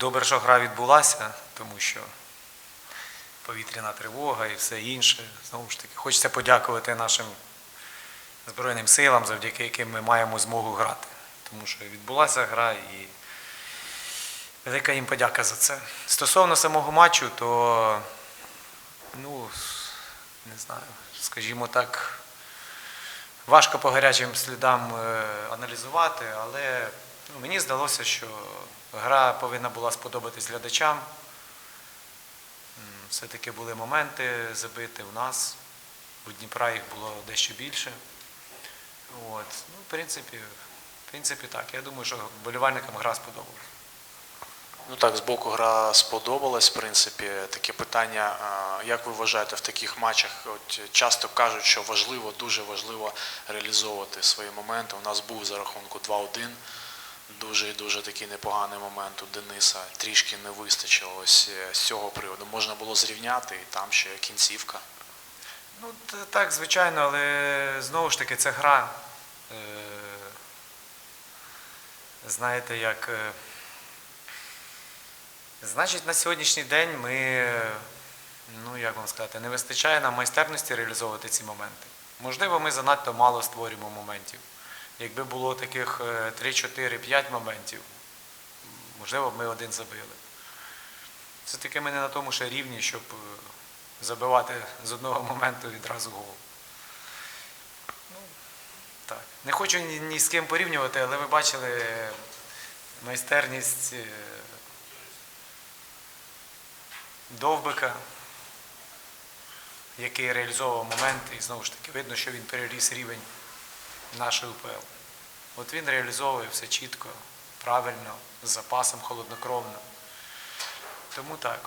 Добре, що гра відбулася, тому що повітряна тривога і все інше. Знову ж таки, хочеться подякувати нашим Збройним силам, завдяки яким ми маємо змогу грати. Тому що відбулася гра і велика їм подяка за це. Стосовно самого матчу, то ну, не знаю, скажімо так, важко по гарячим слідам е, аналізувати, але мені здалося, що гра повинна була сподобатись глядачам. Все-таки були моменти забити у нас. У Дніпра їх було дещо більше. От. Ну, в принципі, в принципі, так. Я думаю, що болівальникам гра сподобалась. Ну так, з боку гра сподобалась, в принципі, таке питання. Як ви вважаєте, в таких матчах от часто кажуть, що важливо, дуже важливо реалізовувати свої моменти. У нас був за рахунку 2-1. Дуже і дуже такий непоганий момент у Дениса. Трішки не вистачило ось е, з цього приводу. Можна було зрівняти, і там ще кінцівка. Ну, так, звичайно, але знову ж таки це гра. Е, Знаєте, як. е, Значить, на сьогоднішній день ми, ну як вам сказати, не вистачає нам майстерності реалізовувати ці моменти. Можливо, ми занадто мало створюємо моментів. Якби було таких е, 3, 4, 5 моментів, можливо, б ми один забили. Все-таки ми не на тому ще рівні, щоб е, забивати з одного моменту відразу гол. Ну, так. Не хочу ні, ні з ким порівнювати, але ви бачили майстерність е, Довбика, який реалізовував моменти, і знову ж таки видно, що він переріс рівень нашої УПЛ. От він реалізовує все чітко, правильно, з запасом, холоднокровно. Тому так.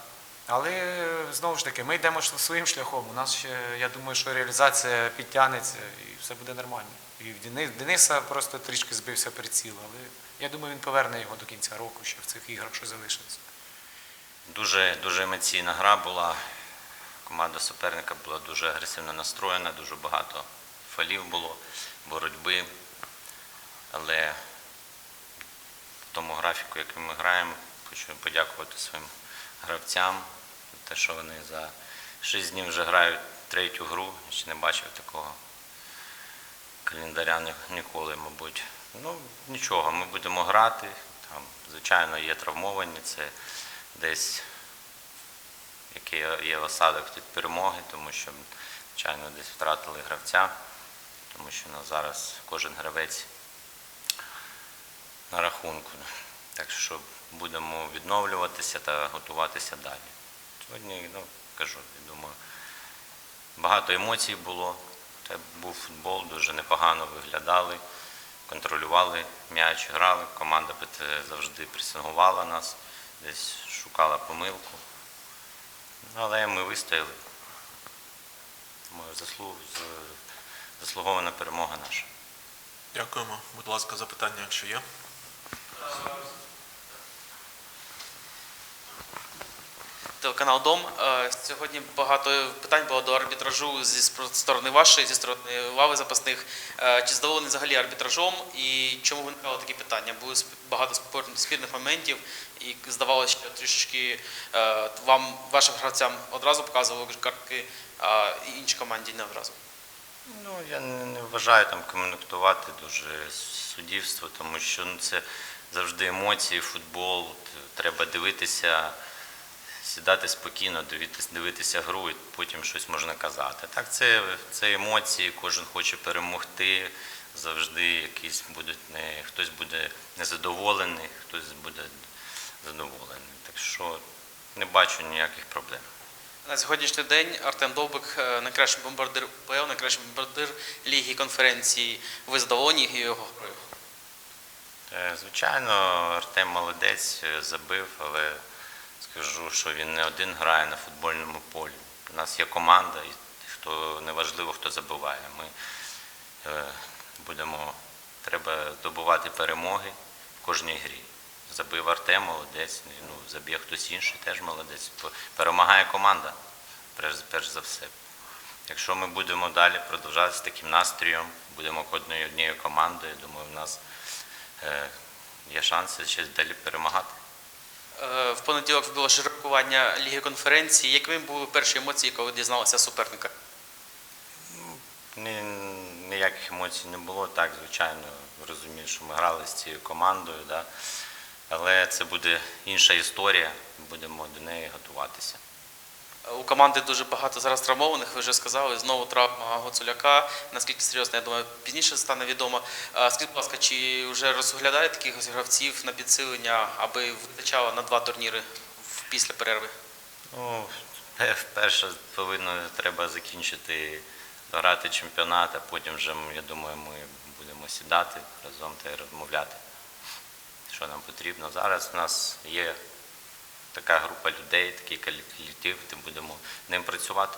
Але знову ж таки, ми йдемо своїм шляхом. У нас ще, я думаю, що реалізація підтягнеться і все буде нормально. І Дениса просто трішки збився приціл, але я думаю, він поверне його до кінця року ще в цих іграх, що залишиться. Дуже, дуже емоційна гра була. Команда суперника була дуже агресивно настроєна, дуже багато фалів було, боротьби. Але в тому графіку, який ми граємо, хочу подякувати своїм гравцям те, що вони за 6 днів вже грають третю гру. Я ще не бачив такого календаря ніколи, мабуть. Ну, нічого, ми будемо грати. Там, звичайно, є травмовані, це десь який є осадок від перемоги, тому що, звичайно, десь втратили гравця, тому що ну, зараз кожен гравець на рахунку. Так що будемо відновлюватися та готуватися далі. Сьогодні, ну, кажу, я думаю, багато емоцій було. Це був футбол, дуже непогано виглядали, контролювали м'яч, грали. Команда завжди пресингувала нас, десь шукала помилку. Але ми вистояли. Тому заслуг, з- заслугована перемога наша. Дякуємо. Будь ласка, запитання, якщо є. Телеканал Дом. Е, Сьогодні багато питань було до арбітражу зі сторони вашої, зі сторони лави запасних. Е, Чи задоволені взагалі арбітражом і чому виникали такі питання? Було багато спірних моментів, і здавалося, що трішки е, вам, вашим гравцям одразу показували картки, а іншій команді не одразу. Ну, я не, не вважаю там коментувати дуже суддівство, тому що ну, це завжди емоції, футбол. Треба дивитися, сідати спокійно, дивитися, дивитися гру і потім щось можна казати. Так, це, це емоції, кожен хоче перемогти. Завжди якісь будуть не хтось буде незадоволений, хтось буде задоволений. Так що не бачу ніяких проблем. На сьогоднішній день Артем Довбик е, найкращий бомбардир УПЛ, найкращий бомбардир ліги конференції. Ви задоволені його грою? Е, Звичайно, Артем молодець, е, забив, але скажу, що він не один грає на футбольному полі. У нас є команда, і хто неважливо, хто забиває. Ми будемо, треба добувати перемоги в кожній грі. Забив Артем, молодець, ну, заб'є хтось інший, теж молодець. Перемагає команда, перш, перш за все. Якщо ми будемо далі продовжувати з таким настроєм, будемо однією однією командою, думаю, в нас е, є шанси ще далі перемагати. Е, В понеділок відбулося жеребкування Ліги конференції. Якими були перші емоції, коли дізналися суперника? Ні, ніяких емоцій не було. Так, звичайно, розумію, що ми грали з цією командою, да? Але це буде інша історія, будемо до неї готуватися. У команди дуже багато зараз травмованих, ви вже сказали, знову травма Гоцуляка. Наскільки серйозно, я думаю, пізніше стане відомо. Скажіть, будь ласка, чи вже розглядаєте таких гравців на підсилення, аби вистачало на два турніри після перерви? Ну, пе- перше повинно треба закінчити грати чемпіонат, а потім вже, я думаю, ми будемо сідати разом та розмовляти, що нам потрібно. Зараз у нас є така група людей, такий колектив, де будемо ним працювати.